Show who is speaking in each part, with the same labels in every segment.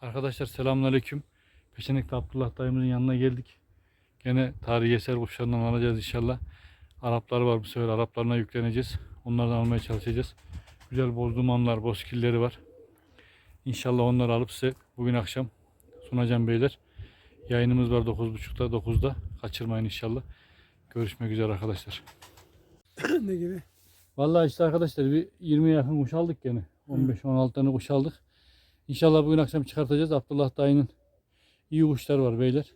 Speaker 1: Arkadaşlar selamünaleyküm. Peşenekli Abdullah dayımızın yanına geldik. Gene tarihi eser kuşlarından alacağız inşallah. Araplar var bu sefer Araplarına yükleneceğiz. Onlardan almaya çalışacağız. Güzel boz dumanlar, boz killeri var. İnşallah onları alıp size bugün akşam sunacağım beyler. Yayınımız var 9.30'da 9'da. Kaçırmayın inşallah. Görüşmek üzere arkadaşlar.
Speaker 2: ne gibi?
Speaker 1: Vallahi işte arkadaşlar bir 20 yakın kuş aldık gene. 15-16 tane kuş aldık. İnşallah bugün akşam çıkartacağız. Abdullah dayının iyi kuşlar var beyler.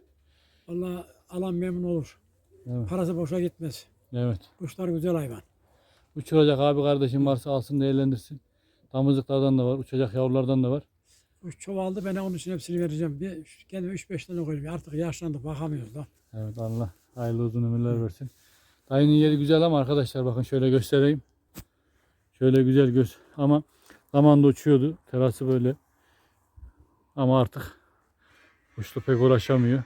Speaker 2: Vallahi alan memnun olur.
Speaker 1: Evet.
Speaker 2: Parası boşa gitmez.
Speaker 1: Evet.
Speaker 2: Kuşlar güzel hayvan.
Speaker 1: Uçuracak abi kardeşim varsa alsın değerlendirsin. Damızlıklardan da var. Uçacak yavrulardan da var.
Speaker 2: Kuş çoğaldı ben onun için hepsini vereceğim. Bir, kendime 3-5 tane koyayım. Artık yaşlandık bakamıyoruz da.
Speaker 1: Evet Allah hayırlı uzun ömürler versin. Dayının yeri güzel ama arkadaşlar bakın şöyle göstereyim. Şöyle güzel göz ama zamanda uçuyordu. Terası böyle. Ama artık kuşla pek uğraşamıyor.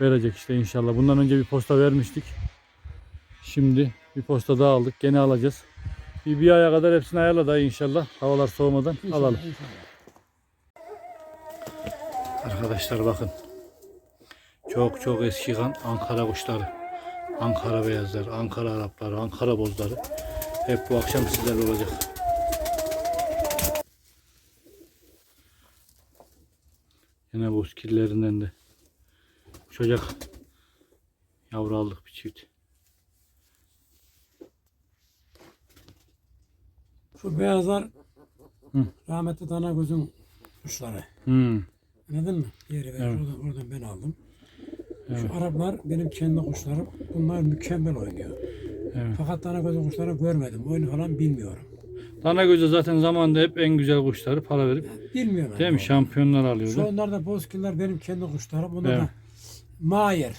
Speaker 1: Verecek işte inşallah. Bundan önce bir posta vermiştik. Şimdi bir posta daha aldık. Gene alacağız. Bir, bir aya kadar hepsini ayarla dayı inşallah. Havalar soğumadan alalım. Arkadaşlar bakın. Çok çok eski kan Ankara kuşları. Ankara beyazlar, Ankara Arapları, Ankara bozları. Hep bu akşam sizlerle olacak. Yine boz kirlerinden de uçacak yavru aldık bir çift.
Speaker 2: Şu beyazlar
Speaker 1: Hı.
Speaker 2: rahmetli dana gözün kuşları.
Speaker 1: Hmm.
Speaker 2: Anladın mı? Yeri ver.
Speaker 1: Evet.
Speaker 2: Oradan, oradan ben aldım.
Speaker 1: Evet.
Speaker 2: Şu Araplar benim kendi kuşlarım. Bunlar mükemmel oynuyor.
Speaker 1: Evet.
Speaker 2: Fakat dana gözün kuşları görmedim. Oyunu falan bilmiyorum.
Speaker 1: Dana gözü zaten zamanında hep en güzel kuşları para verip
Speaker 2: Bilmiyorum.
Speaker 1: değil mi şampiyonlar
Speaker 2: Şu
Speaker 1: alıyordu.
Speaker 2: onlar da bozkiller benim kendi kuşlarım. Bunlar
Speaker 1: Evet.
Speaker 2: da Mahir.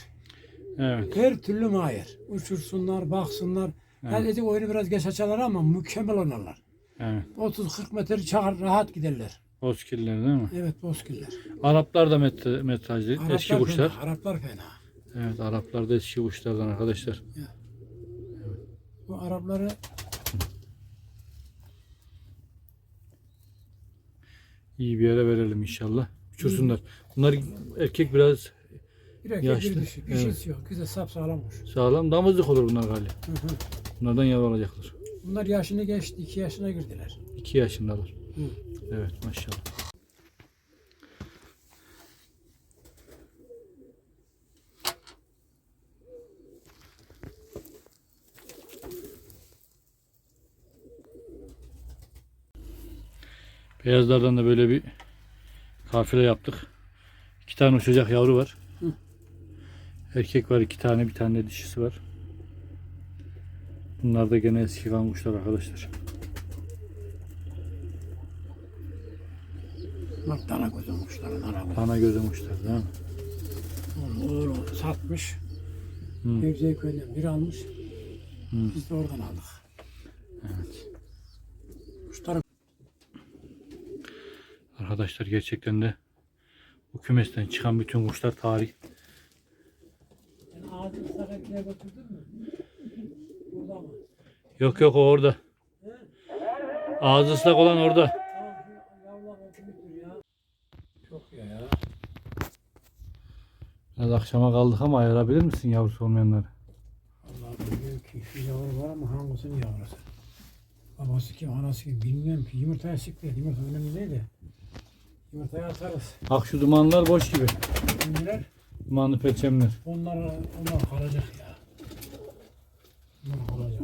Speaker 1: Evet.
Speaker 2: Her türlü mahir. Uçursunlar, baksınlar. Yani dedik oyunu biraz geç açarlar ama mükemmel oynarlar.
Speaker 1: Evet.
Speaker 2: 30-40 metre çağır rahat giderler.
Speaker 1: Boz kirleri değil mi?
Speaker 2: Evet bozkiller.
Speaker 1: Araplar da metre, metrajlı. eski
Speaker 2: Araplar
Speaker 1: kuşlar.
Speaker 2: Fena, Araplar fena.
Speaker 1: Evet Araplar da eski kuşlardan arkadaşlar.
Speaker 2: Bu Arapları
Speaker 1: İyi bir yere verelim inşallah. Uçursunlar. Bunlar erkek biraz
Speaker 2: bir erkek
Speaker 1: Yaşlı,
Speaker 2: bir dişi. Bir
Speaker 1: evet.
Speaker 2: şey yok. Güzel sapsağlammış.
Speaker 1: sağlam damızlık olur bunlar galiba.
Speaker 2: Hı hı.
Speaker 1: Bunlardan yavru alacaklar.
Speaker 2: Bunlar yaşını geçti. 2 yaşına girdiler.
Speaker 1: 2 yaşındalar.
Speaker 2: Hı.
Speaker 1: Evet maşallah. Beyazlardan da böyle bir kafile yaptık. İki tane uçacak yavru var.
Speaker 2: Hı.
Speaker 1: Erkek var iki tane, bir tane de dişisi var. Bunlar da gene eski kan kuşlar arkadaşlar.
Speaker 2: Bak dana gözün kuşları. Dana
Speaker 1: gözüm kuşlar değil mi?
Speaker 2: Oğlu, satmış.
Speaker 1: Hı.
Speaker 2: Köyden bir almış.
Speaker 1: Hı.
Speaker 2: Biz de oradan aldık.
Speaker 1: Evet.
Speaker 2: Kuşları
Speaker 1: Arkadaşlar gerçekten de bu kümesten çıkan bütün kuşlar tarih.
Speaker 2: Sen ağzını sakatlığa götürdün mü? Burada mı?
Speaker 1: Yok yok o orada. Ağzı ıslak olan orada.
Speaker 2: Tamam ya. Çok ya ya.
Speaker 1: Biraz akşama kaldık ama ayırabilir misin yavrusu olmayanları?
Speaker 2: Allah bilmiyorum ki şu yavru var ama hangisinin yavrusu? Babası kim, anası kim bilmiyorum ki. Yumurtaya sıktı. Yumurta önemli değil de. Yumurtaya atarız.
Speaker 1: Bak şu dumanlar boş gibi.
Speaker 2: Ünlüler
Speaker 1: Dumanlı perçemler.
Speaker 2: onlar, onlar kalacak ya. Onlar kalacak.